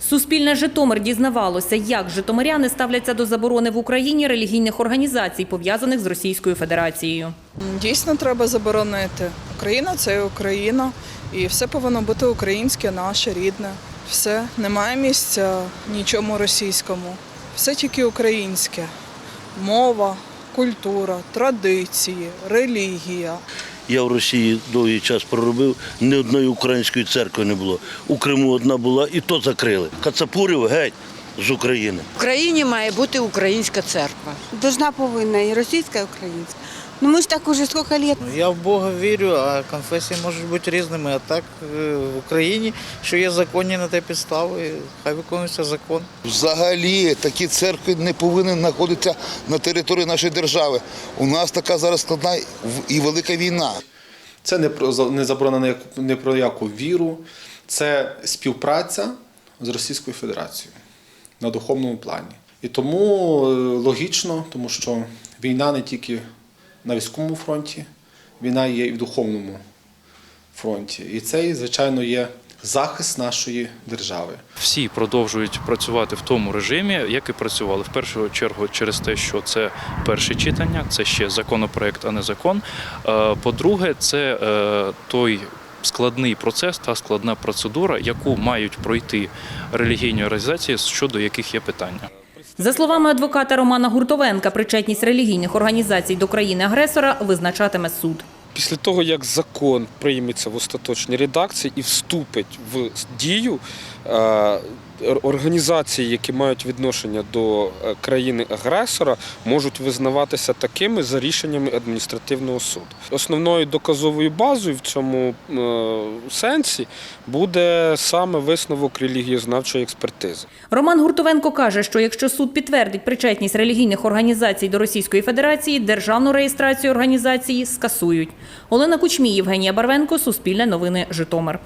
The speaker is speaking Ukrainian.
Суспільне Житомир дізнавалося, як житомиряни ставляться до заборони в Україні релігійних організацій, пов'язаних з Російською Федерацією. Дійсно, треба заборонити. Україна це Україна, і все повинно бути українське, наше, рідне. Все немає місця нічому російському. Все тільки українське. Мова, культура, традиції, релігія. Я в Росії довгий час проробив, ні одної української церкви не було. У Криму одна була, і то закрили. Кацапурів геть з України. В Україні має бути українська церква. Должна повинна і російська, і українська. Ну ми ж так уже скільки років. Я в Бога вірю, а конфесії можуть бути різними. А так е, в Україні, що є законні на те підстави, хай виконується закон. Взагалі такі церкви не повинні знаходитися на території нашої держави. У нас така зараз складна і велика війна. Це не про за- не заборона не, не про яку віру, це співпраця з Російською Федерацією на духовному плані. І тому е, логічно, тому що війна не тільки на військовому фронті, війна є і в духовному фронті. І це, звичайно, є захист нашої держави. всі продовжують працювати в тому режимі, як і працювали в першу чергу через те, що це перше читання, це ще законопроект, а не закон. Е, По-друге, це е, той складний процес та складна процедура, яку мають пройти релігійні організації, щодо яких є питання. За словами адвоката Романа Гуртовенка, причетність релігійних організацій до країни-агресора визначатиме суд. Після того, як закон прийметься в остаточній редакції і вступить в дію, е, організації, які мають відношення до е, країни-агресора, можуть визнаватися такими за рішеннями адміністративного суду. Основною доказовою базою в цьому е, сенсі буде саме висновок релігієзнавчої експертизи. Роман Гуртовенко каже, що якщо суд підтвердить причетність релігійних організацій до Російської Федерації, державну реєстрацію організації скасують. Олена Кучмій, Євгенія Барвенко, Суспільне новини, Житомир.